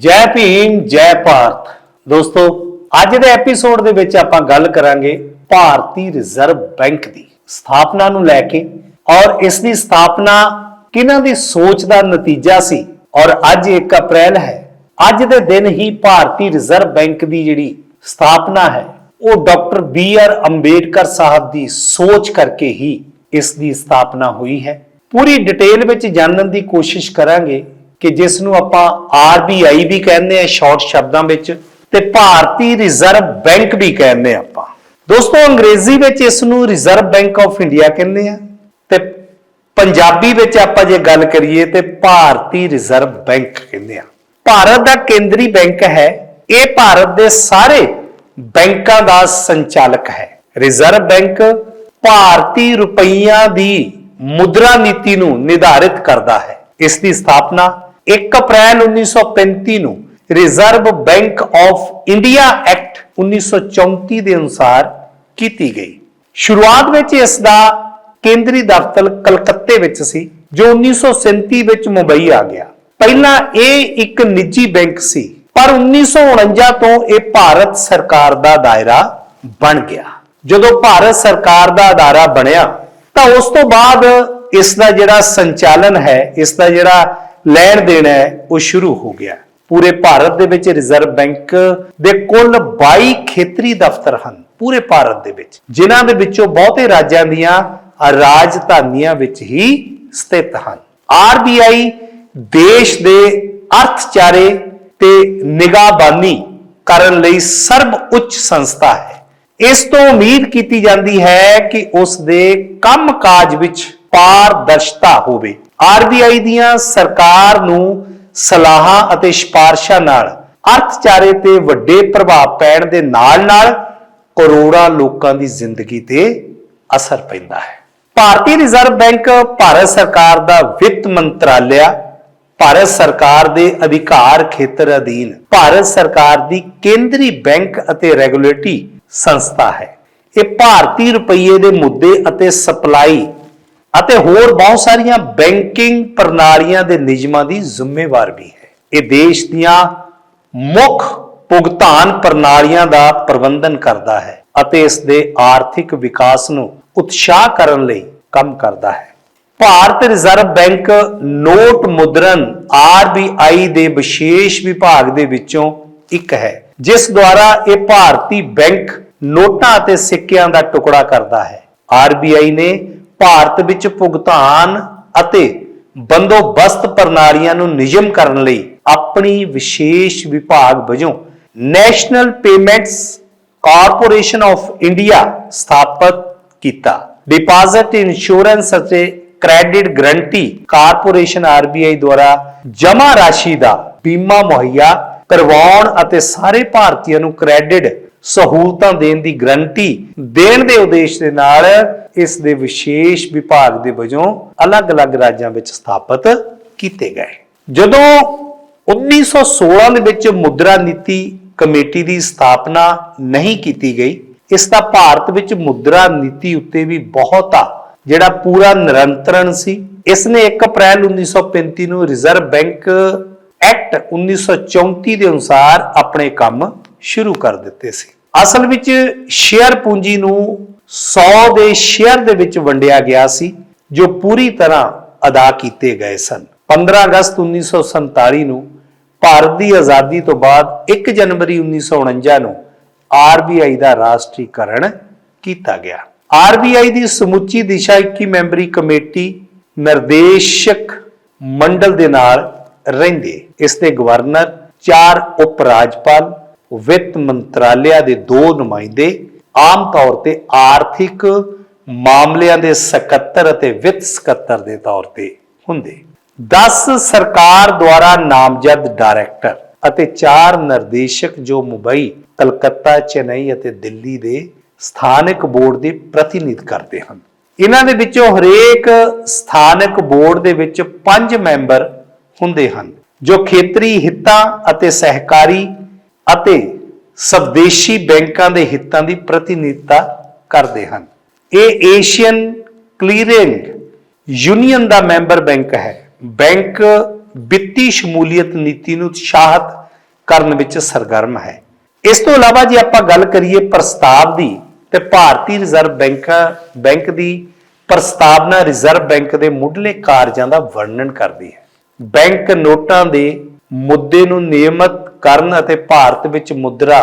ਜੈ ਭੀਮ, ਜੈ ਭਾਰਤ। ਦੋਸਤੋ, ਅੱਜ ਦੇ ਐਪੀਸੋਡ ਦੇ ਵਿੱਚ ਆਪਾਂ ਗੱਲ ਕਰਾਂਗੇ ਭਾਰਤੀ ਰਿਜ਼ਰਵ ਬੈਂਕ ਦੀ ਸਥਾਪਨਾ ਨੂੰ ਲੈ ਕੇ ਔਰ ਇਸ ਦੀ ਸਥਾਪਨਾ ਕਿਹਨਾਂ ਦੀ ਸੋਚ ਦਾ ਨਤੀਜਾ ਸੀ। ਔਰ ਅੱਜ 1 ਅਪ੍ਰੈਲ ਹੈ। ਅੱਜ ਦੇ ਦਿਨ ਹੀ ਭਾਰਤੀ ਰਿਜ਼ਰਵ ਬੈਂਕ ਦੀ ਜਿਹੜੀ ਸਥਾਪਨਾ ਹੈ, ਉਹ ਡਾਕਟਰ ਬੀ ਆਰ ਅੰਬੇਡਕਰ ਸਾਹਿਬ ਦੀ ਸੋਚ ਕਰਕੇ ਹੀ ਇਸ ਦੀ ਸਥਾਪਨਾ ਹੋਈ ਹੈ। ਪੂਰੀ ਡਿਟੇਲ ਵਿੱਚ ਜਾਣਨ ਦੀ ਕੋਸ਼ਿਸ਼ ਕਰਾਂਗੇ ਕਿ ਜਿਸ ਨੂੰ ਆਪਾਂ RBI ਵੀ ਕਹਿੰਦੇ ਆ, ਸ਼ਾਰਟ ਸ਼ਬਦਾਂ ਵਿੱਚ, ਤੇ ਭਾਰਤੀ ਰਿਜ਼ਰਵ ਬੈਂਕ ਵੀ ਕਹਿੰਦੇ ਆ ਆਪਾਂ। ਦੋਸਤੋ, ਅੰਗਰੇਜ਼ੀ ਵਿੱਚ ਇਸ ਨੂੰ ਰਿਜ਼ਰਵ ਬੈਂਕ ਆਫ ਇੰਡੀਆ ਕਹਿੰਦੇ ਆ, ਤੇ ਪੰਜਾਬੀ ਵਿੱਚ ਆਪਾਂ ਜੇ ਗੱਲ ਕਰੀਏ, ਤੇ ਭਾਰਤੀ ਰਿਜ਼ਰਵ ਬੈਂਕ ਕਹਿੰਦੇ ਆ। ਭਾਰਤ ਦਾ ਕੇਂਦਰੀ ਬੈਂਕ ਹੈ, ਇਹ ਭਾਰਤ ਦੇ ਸਾਰੇ ਬੈਂਕਾਂ ਦਾ ਸੰਚਾਲਕ ਹੈ। ਰਿਜ਼ਰਵ ਬੈਂਕ ਭਾਰਤੀ ਰੁਪਈਆ ਦੀ ਮੁਦਰਾ ਨੀਤੀ ਨੂੰ ਨਿਰਧਾਰਿਤ ਕਰਦਾ ਹੈ। ਇਸ ਦੀ ਸਥਾਪਨਾ 1 ਅਪ੍ਰੈਲ 1935 ਨੂੰ Reserve Bank of India Act 1934 ਦੇ ਅਨੁਸਾਰ ਕੀਤੀ ਗਈ। ਸ਼ੁਰੂਆਤ ਵਿੱਚ ਇਸ ਦਾ ਕੇਂਦਰੀ ਦਫ਼ਤਰ ਕਲਕੱਤੇ ਵਿੱਚ ਸੀ, ਜੋ 1937 ਵਿੱਚ ਮੁੰਬਈ ਆ ਗਿਆ। ਪਹਿਲਾਂ ਇਹ ਇੱਕ ਨਿੱਜੀ ਬੈਂਕ ਸੀ, ਪਰ 1949 ਤੋਂ ਇਹ ਭਾਰਤ ਸਰਕਾਰ ਦਾ ਦਾਇਰਾ ਬਣ ਗਿਆ। ਜਦੋਂ ਭਾਰਤ ਸਰਕਾਰ ਦਾ ਅਦਾਰਾ ਬਣਿਆ, ਤਾਂ ਉਸ ਤੋਂ ਬਾਅਦ ਇਸ ਦਾ ਜਿਹੜਾ ਸੰਚਾਲਨ ਹੈ, ਇਸ ਦਾ ਜਿਹੜਾ ਲੈਣ ਦੇਣ ਹੈ, ਉਹ ਸ਼ੁਰੂ ਹੋ ਗਿਆ। ਪੂਰੇ ਭਾਰਤ ਦੇ ਵਿੱਚ ਰਿਜ਼ਰਵ ਬੈਂਕ ਦੇ ਕੁੱਲ 22 ਖੇਤਰੀ ਦਫ਼ਤਰ ਹਨ ਪੂਰੇ ਭਾਰਤ ਦੇ ਵਿੱਚ। ਜਿਨ੍ਹਾਂ ਦੇ ਵਿੱਚੋਂ ਬਹੁਤੇ ਰਾਜਾਂ ਦੀਆਂ ਰਾਜਧਾਨੀਆਂ ਵਿੱਚ ਹੀ ਸਥਿਤ ਹਨ। RBI ਦੇਸ਼ ਦੇ ਅਰਥਚਾਰੇ ਤੇ ਨਿਗਾਹਬਾਨੀ ਕਰਨ ਲਈ ਸਰਬ ਉੱਚ ਸੰਸਥਾ ਹੈ। ਇਸ ਤੋਂ ਉਮੀਦ ਕੀਤੀ ਜਾਂਦੀ ਹੈ ਕਿ ਉਸ ਦੇ ਕੰਮਕਾਜ ਵਿੱਚ ਪਾਰਦਰਸ਼ਤਾ ਹੋਵੇ। RBI ਦੀਆਂ ਸਰਕਾਰ ਨੂੰ ਸਲਾਹਾਂ ਅਤੇ ਸਿਫਾਰਸ਼ਾਂ ਨਾਲ ਅਰਥਚਾਰੇ ਤੇ ਵੱਡੇ ਪ੍ਰਭਾਵ ਪੈਣ ਦੇ ਨਾਲ-ਨਾਲ ਕਰੋੜਾਂ ਲੋਕਾਂ ਦੀ ਜ਼ਿੰਦਗੀ ਤੇ ਅਸਰ ਪੈਂਦਾ ਹੈ। ਭਾਰਤੀ ਰਿਜ਼ਰਵ ਬੈਂਕ ਭਾਰਤ ਸਰਕਾਰ ਦਾ ਵਿੱਤ ਮੰਤਰਾਲਿਆ, ਭਾਰਤ ਸਰਕਾਰ ਦੇ ਅਧਿਕਾਰ ਖੇਤਰ ਅਧੀਨ ਭਾਰਤ ਸਰਕਾਰ ਦੀ ਕੇਂਦਰੀ ਬੈਂਕ ਅਤੇ ਰੈਗੂਲੇਟਰੀ ਸੰਸਥਾ ਹੈ। ਇਹ ਭਾਰਤੀ ਰੁਪਈਏ ਦੇ ਮੁੱਦੇ ਅਤੇ ਸਪਲਾਈ ਅਤੇ ਹੋਰ ਬਹੁਤ ਸਾਰੀਆਂ ਬੈਂਕਿੰਗ ਪ੍ਰਣਾਲੀਆਂ ਦੇ ਨਿਯਮਾਂ ਦੀ ਜ਼ਿੰਮੇਵਾਰ ਵੀ ਹੈ। ਇਹ ਦੇਸ਼ ਦੀਆਂ ਮੁੱਖ ਭੁਗਤਾਨ ਪ੍ਰਣਾਲੀਆਂ ਦਾ ਪ੍ਰਬੰਧਨ ਕਰਦਾ ਹੈ ਅਤੇ ਇਸ ਦੇ ਆਰਥਿਕ ਵਿਕਾਸ ਨੂੰ ਉਤਸ਼ਾਹ ਕਰਨ ਲਈ ਕੰਮ ਕਰਦਾ ਹੈ। ਭਾਰਤ ਰਿਜ਼ਰਵ ਬੈਂਕ ਨੋਟ ਮੁਦਰਨ RBI ਦੇ ਵਿਸ਼ੇਸ਼ ਵਿਭਾਗ ਦੇ ਵਿੱਚੋਂ ਇੱਕ ਹੈ, ਜਿਸ ਦੁਆਰਾ ਇਹ ਭਾਰਤੀ ਬੈਂਕ ਨੋਟਾਂ ਅਤੇ ਸਿੱਕਿਆਂ ਦਾ ਟੁਕੜਾ ਕਰਦਾ ਹੈ। RBI ਨੇ ਭਾਰਤ ਵਿੱਚ ਭੁਗਤਾਨ ਅਤੇ ਬੰਦੋਬਸਤ ਪ੍ਰਣਾਲੀਆਂ ਨੂੰ ਨਿਯਮ ਕਰਨ ਲਈ ਆਪਣੀ ਵਿਸ਼ੇਸ਼ ਵਿਭਾਗ ਵਜੋਂ National Payments Corporation of India ਸਥਾਪਿਤ ਕੀਤਾ। ਡਿਪਾਜ਼ਿਟ ਇੰਸ਼ੋਰੈਂਸ ਅਤੇ ਕ੍ਰੈਡਿਟ ਗਰੰਟੀ ਕਾਰਪੋਰੇਸ਼ਨ RBI ਦੁਆਰਾ ਜਮ੍ਹਾਂ ਰਾਸ਼ੀ ਦਾ ਬੀਮਾ ਮੁਹੱਈਆ ਕਰਵਾਉਣ ਅਤੇ ਸਾਰੇ ਭਾਰਤੀਆਂ ਨੂੰ ਕ੍ਰੈਡਿਟ ਸਹੂਲਤਾਂ ਦੇਣ ਦੀ ਗਰੰਟੀ ਦੇਣ ਦੇ ਉਦੇਸ਼ ਦੇ ਨਾਲ ਇਸ ਦੇ ਵਿਸ਼ੇਸ਼ ਵਿਭਾਗ ਦੇ ਵਜੋਂ ਅਲੱਗ-ਅਲੱਗ ਰਾਜਾਂ ਵਿੱਚ ਸਥਾਪਿਤ ਕੀਤੇ ਗਏ। ਜਦੋਂ 1916 ਦੇ ਵਿੱਚ ਮੁਦਰਾ ਨੀਤੀ ਕਮੇਟੀ ਦੀ ਸਥਾਪਨਾ ਨਹੀਂ ਕੀਤੀ ਗਈ, ਇਸ ਦਾ ਭਾਰਤ ਵਿੱਚ ਮੁਦਰਾ ਨੀਤੀ ਉੱਤੇ ਵੀ ਬਹੁਤਾ ਜਿਹੜਾ ਪੂਰਾ ਨਿਰੰਤਰਣ ਸੀ। ਇਸ ਨੇ 1 ਅਪ੍ਰੈਲ 1935 ਨੂੰ ਰਿਜ਼ਰਵ ਬੈਂਕ ਐਕਟ 1934 ਦੇ ਅਨੁਸਾਰ ਆਪਣੇ ਕੰਮ ਸ਼ੁਰੂ ਕਰ ਦਿੱਤੇ ਸੀ। ਅਸਲ ਵਿੱਚ ਸ਼ੇਅਰ ਪੂੰਜੀ ਨੂੰ 100 ਦੇ ਸ਼ੇਅਰ ਦੇ ਵਿੱਚ ਵੰਡਿਆ ਗਿਆ ਸੀ, ਜੋ ਪੂਰੀ ਤਰ੍ਹਾਂ ਅਦਾ ਕੀਤੇ ਗਏ ਸਨ। 15 ਅਗਸਤ 1947 ਨੂੰ ਭਾਰਤ ਦੀ ਆਜ਼ਾਦੀ ਤੋਂ ਬਾਅਦ 1 ਜਨਵਰੀ 1949 ਨੂੰ RBI ਦਾ ਰਾਸ਼ਟਰੀਕਰਨ ਕੀਤਾ ਗਿਆ। RBI ਦੀ ਸਮੁੱਚੀ ਦਿਸ਼ਾ 21 ਮੈਂਬਰੀ ਕਮੇਟੀ ਨਿਰਦੇਸ਼ਕ ਮੰਡਲ ਦੇ ਨਾਲ ਰਹਿੰਦੇ। ਇਸ ਦੇ ਗਵਰਨਰ, ਚਾਰ ਉਪ ਰਾਜਪਾਲ ਵਿੱਤ ਮੰਤਰਾਲਿਆ ਦੇ ਦੋ ਨੁਮਾਇੰਦੇ ਆਮ ਤੌਰ ਤੇ ਆਰਥਿਕ ਮਾਮਲਿਆਂ ਦੇ ਸਕੱਤਰ ਅਤੇ ਵਿੱਤ ਸਕੱਤਰ ਦੇ ਤੌਰ ਤੇ ਹੁੰਦੇ। 10 ਸਰਕਾਰ ਦੁਆਰਾ ਨਾਮਜ਼ਦ ਡਾਇਰੈਕਟਰ ਅਤੇ 4 ਨਿਰਦੇਸ਼ਕ ਜੋ ਮੁੰਬਈ, ਕਲਕੱਤਾ, ਚੇਨਈ ਅਤੇ ਦਿੱਲੀ ਦੇ ਸਥਾਨਕ ਬੋਰਡ ਦੇ ਪ੍ਰਤੀਨਿਧ ਕਰਦੇ ਹਨ। ਇਹਨਾਂ ਦੇ ਵਿੱਚੋਂ ਹਰੇਕ ਸਥਾਨਕ ਬੋਰਡ ਦੇ ਵਿੱਚ 5 ਮੈਂਬਰ ਹੁੰਦੇ ਹਨ, ਜੋ ਖੇਤਰੀ ਹਿੱਤਾਂ ਅਤੇ ਸਹਿਕਾਰੀ ਅਤੇ ਸਵਦੇਸ਼ੀ ਬੈਂਕਾਂ ਦੇ ਹਿੱਤਾਂ ਦੀ ਪ੍ਰਤੀਨਿਧਤਾ ਕਰਦੇ ਹਨ। ਇਹ ਏਸ਼ੀਅਨ ਕਲੀਅਰਿੰਗ ਯੂਨੀਅਨ ਦਾ ਮੈਂਬਰ ਬੈਂਕ ਹੈ। ਬੈਂਕ ਵਿੱਤੀ ਸ਼ਮੂਲੀਅਤ ਨੀਤੀ ਨੂੰ ਉਤਸ਼ਾਹਤ ਕਰਨ ਵਿੱਚ ਸਰਗਰਮ ਹੈ। ਇਸ ਤੋਂ ਇਲਾਵਾ ਜੇ ਆਪਾਂ ਗੱਲ ਕਰੀਏ ਪ੍ਰਸਤਾਵ ਦੀ, ਤੇ ਭਾਰਤੀ ਰਿਜ਼ਰਵ ਬੈਂਕ ਬੈਂਕ ਦੀ ਪ੍ਰਸਤਾਵਨਾ ਰਿਜ਼ਰਵ ਬੈਂਕ ਦੇ ਮੁੱਢਲੇ ਕਾਰਜਾਂ ਦਾ ਵਰਣਨ ਕਰਦੀ ਹੈ। ਬੈਂਕ ਨੋਟਾਂ ਦੇ ਮੁੱਦੇ ਨੂੰ ਨਿਯਮਤ ਕਰਨ ਅਤੇ ਭਾਰਤ ਵਿੱਚ ਮੁਦਰਾ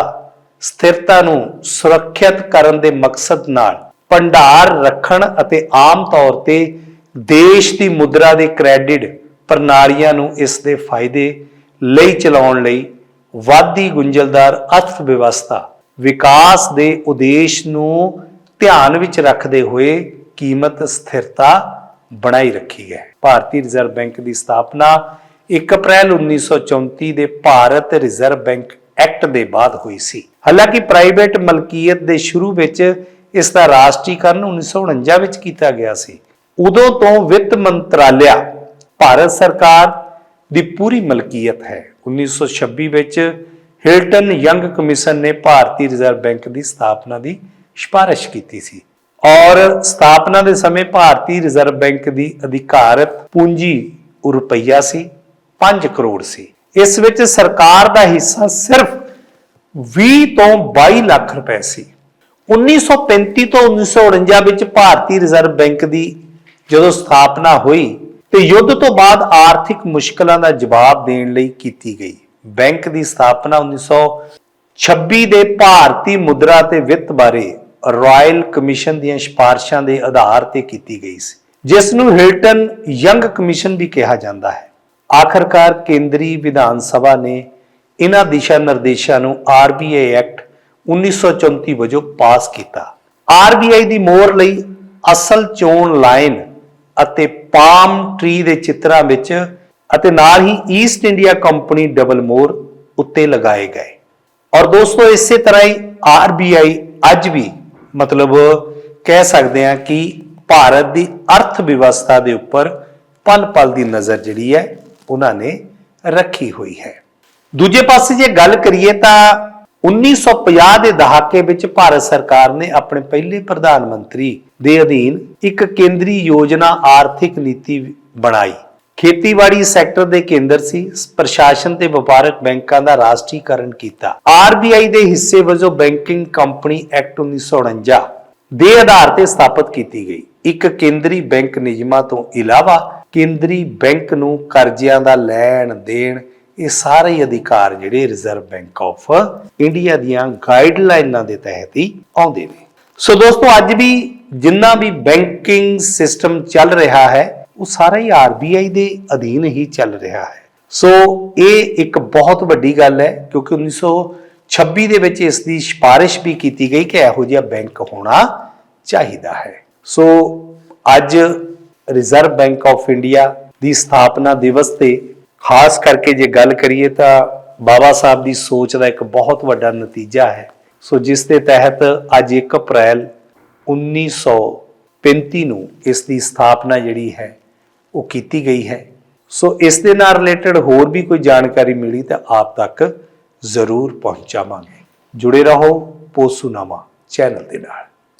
ਸਥਿਰਤਾ ਨੂੰ ਸੁਰੱਖਿਅਤ ਕਰਨ ਦੇ ਮਕਸਦ ਨਾਲ ਭੰਡਾਰ ਰੱਖਣ ਅਤੇ ਆਮ ਤੌਰ ਤੇ ਦੇਸ਼ ਦੀ ਮੁਦਰਾ ਦੇ ਕ੍ਰੈਡਿਟ ਪ੍ਰਣਾਲੀਆਂ ਨੂੰ ਇਸ ਦੇ ਫਾਇਦੇ ਲਈ ਚਲਾਉਣ ਲਈ ਵਾਧੀ ਗੁੰਝਲਦਾਰ ਅਰਥ ਵਿਵਸਥਾ ਵਿਕਾਸ ਦੇ ਉਦੇਸ਼ ਨੂੰ ਧਿਆਨ ਵਿੱਚ ਰੱਖਦੇ ਹੋਏ ਕੀਮਤ ਸਥਿਰਤਾ ਬਣਾਈ ਰੱਖੀ ਹੈ। ਭਾਰਤੀ ਰਿਜ਼ਰਵ ਬੈਂਕ ਦੀ ਸਥਾਪਨਾ 1 ਅਪ੍ਰੈਲ 1934 ਦੇ ਭਾਰਤ ਰਿਜ਼ਰਵ ਬੈਂਕ ਐਕਟ ਦੇ ਬਾਅਦ ਹੋਈ ਸੀ। ਹਾਲਾਂਕਿ ਪ੍ਰਾਈਵੇਟ ਮਲਕੀਅਤ ਦੇ ਸ਼ੁਰੂ ਵਿੱਚ ਇਸ ਦਾ ਰਾਸ਼ਟਰੀਕਰਨ 1949 ਵਿੱਚ ਕੀਤਾ ਗਿਆ ਸੀ। ਉਦੋਂ ਤੋਂ ਵਿੱਤ ਮੰਤਰਾਲਿਆ ਭਾਰਤ ਸਰਕਾਰ ਦੀ ਪੂਰੀ ਮਲਕੀਅਤ ਹੈ। 1926 ਵਿੱਚ ਹਿਲਟਨ ਯੰਗ ਕਮਿਸ਼ਨ ਨੇ ਭਾਰਤੀ ਰਿਜ਼ਰਵ ਬੈਂਕ ਦੀ ਸਥਾਪਨਾ ਦੀ ਸਿਫਾਰਿਸ਼ ਕੀਤੀ ਸੀ ਔਰ ਸਥਾਪਨਾ ਦੇ ਸਮੇਂ ਭਾਰਤੀ ਰਿਜ਼ਰਵ ਬੈਂਕ ਦੀ ਅਧਿਕਾਰਤ ਪੂੰਜੀ ਰੁਪਈਆ ਸੀ। 5 ਕਰੋੜ ਸੀ। ਇਸ ਵਿੱਚ ਸਰਕਾਰ ਦਾ ਹਿੱਸਾ ਸਿਰਫ 20 ਤੋਂ 22 ਲੱਖ ਰੁਪਏ ਸੀ। 1935 ਤੋਂ 1949 ਵਿੱਚ ਭਾਰਤੀ ਰਿਜ਼ਰਵ ਬੈਂਕ ਦੀ ਜਦੋਂ ਸਥਾਪਨਾ ਹੋਈ ਤੇ ਯੁੱਧ ਤੋਂ ਬਾਅਦ ਆਰਥਿਕ ਮੁਸ਼ਕਲਾਂ ਦਾ ਜਵਾਬ ਦੇਣ ਲਈ ਕੀਤੀ ਗਈ। ਬੈਂਕ ਦੀ ਸਥਾਪਨਾ 1926 ਦੇ ਭਾਰਤੀ ਮੁਦਰਾ ਤੇ ਵਿੱਤ ਬਾਰੇ ਰਾਇਲ ਕਮਿਸ਼ਨ ਦੀਆਂ ਸਿਫਾਰਸ਼ਾਂ ਦੇ ਆਧਾਰ ਤੇ ਕੀਤੀ ਗਈ ਸੀ, ਜਿਸ ਨੂੰ ਹਿਲਟਨ ਯੰਗ ਕਮਿਸ਼ਨ ਵੀ ਕਿਹਾ ਜਾਂਦਾ ਹੈ। ਆਖਰਕਾਰ ਕੇਂਦਰੀ ਵਿਧਾਨ ਸਭਾ ਨੇ ਇਹਨਾਂ ਦਿਸ਼ਾ ਨਿਰਦੇਸ਼ਾਂ ਨੂੰ RBI ਐਕਟ 1934 ਵਜੋਂ ਪਾਸ ਕੀਤਾ। RBI ਦੀ ਮੋਹਰ ਲਈ ਅਸਲ ਚੋਣ ਲਾਈਨ ਅਤੇ ਪਾਮ ਟਰੀ ਦੇ ਚਿੱਤਰਾਂ ਵਿੱਚ ਅਤੇ ਨਾਲ ਹੀ ਈਸਟ ਇੰਡੀਆ ਕੰਪਨੀ ਡਬਲ ਮੋਰ ਉੱਤੇ ਲਗਾਏ ਗਏ। ਔਰ ਦੋਸਤੋ, ਇਸੇ ਤਰ੍ਹਾਂ ਹੀ RBI ਅੱਜ ਵੀ ਮਤਲਬ ਕਹਿ ਸਕਦੇ ਹਾਂ ਕਿ ਭਾਰਤ ਦੀ ਅਰਥ ਵਿਵਸਥਾ ਦੇ ਉੱਪਰ ਪਲ ਪਲ ਦੀ ਨਜ਼ਰ ਜਿਹੜੀ ਹੈ ਉਹਨਾਂ ਨੇ ਰੱਖੀ ਹੋਈ ਹੈ। ਦੂਜੇ ਪਾਸੇ ਜੇ ਗੱਲ ਕਰੀਏ ਤਾਂ 1950 ਦੇ ਦਹਾਕੇ ਵਿੱਚ ਭਾਰਤ ਸਰਕਾਰ ਨੇ ਆਪਣੇ ਪਹਿਲੇ ਪ੍ਰਧਾਨ ਮੰਤਰੀ ਦੇ ਅਧੀਨ ਇੱਕ ਕੇਂਦਰੀ ਯੋਜਨਾ ਆਰਥਿਕ ਨੀਤੀ ਬਣਾਈ। ਖੇਤੀਬਾੜੀ ਸੈਕਟਰ ਦੇ ਕੇਂਦਰ ਸੀ, ਪ੍ਰਸ਼ਾਸਨ ਤੇ ਵਪਾਰਕ ਬੈਂਕਾਂ ਦਾ ਰਾਸ਼ਟਰੀਕਰਨ ਕੀਤਾ। RBI ਦੇ ਹਿੱਸੇ ਵਜੋਂ ਬੈਂਕਿੰਗ ਕੰਪਨੀ ਐਕਟ 1949 ਦੇ ਆਧਾਰ ਤੇ ਸਥਾਪਿਤ ਕੀਤੀ ਗਈ। ਇੱਕ ਕੇਂਦਰੀ ਬੈਂਕ ਨਿਯਮਾਂ ਤੋਂ ਇਲਾਵਾ ਕੇਂਦਰੀ ਬੈਂਕ ਨੂੰ ਕਰਜ਼ਿਆਂ ਦਾ ਲੈਣ ਦੇਣ, ਇਹ ਸਾਰੇ ਹੀ ਅਧਿਕਾਰ ਜਿਹੜੇ ਰਿਜ਼ਰਵ ਬੈਂਕ ਆਫ ਇੰਡੀਆ ਦੀਆਂ ਗਾਈਡਲਾਈਨਾਂ ਦੇ ਤਹਿਤ ਹੀ ਆਉਂਦੇ ਨੇ। ਸੋ ਦੋਸਤੋ, ਅੱਜ ਵੀ ਜਿੰਨਾ ਵੀ ਬੈਂਕਿੰਗ ਸਿਸਟਮ ਚੱਲ ਰਿਹਾ ਹੈ, ਉਹ ਸਾਰਾ ਹੀ ਆਰਬੀਆਈ ਦੇ ਅਧੀਨ ਹੀ ਚੱਲ ਰਿਹਾ ਹੈ। ਸੋ ਇਹ ਇੱਕ ਬਹੁਤ ਵੱਡੀ ਗੱਲ ਹੈ, ਕਿਉਂਕਿ 1926 ਦੇ ਵਿੱਚ ਇਸ ਦੀ ਸਿਫਾਰਿਸ਼ ਵੀ ਕੀਤੀ ਗਈ ਕਿ ਇਹੋ ਜਿਹਾ ਬੈਂਕ ਹੋਣਾ ਚਾਹੀਦਾ ਹੈ। ਸੋ ਅੱਜ ਰਿਜ਼ਰਵ ਬੈਂਕ ਆਫ ਇੰਡੀਆ ਦੀ ਸਥਾਪਨਾ ਦਿਵਸ ਤੇ ਖਾਸ ਕਰਕੇ ਜੇ ਗੱਲ ਕਰੀਏ ਤਾਂ ਬਾਬਾ ਸਾਹਿਬ ਦੀ ਸੋਚ ਦਾ ਇੱਕ ਬਹੁਤ ਵੱਡਾ ਨਤੀਜਾ ਹੈ। ਸੋ ਜਿਸ ਦੇ ਤਹਿਤ ਅੱਜ 1 ਅਪ੍ਰੈਲ 1935 ਨੂੰ ਇਸ ਦੀ ਸਥਾਪਨਾ ਜਿਹੜੀ ਹੈ, ਉਹ ਕੀਤੀ ਗਈ ਹੈ। ਸੋ ਇਸ ਦੇ ਨਾਲ ਰਿਲੇਟਡ ਹੋਰ ਵੀ ਕੋਈ ਜਾਣਕਾਰੀ ਮਿਲੀ ਤਾਂ ਆਪ ਤੱਕ ਜ਼ਰੂਰ ਪਹੁੰਚਾਵਾਂਗੇ। ਜੁੜੇ ਰਹੋ ਪੋਸੂਨਾਮਾ ਚੈਨਲ ਦੇ ਨਾਲ।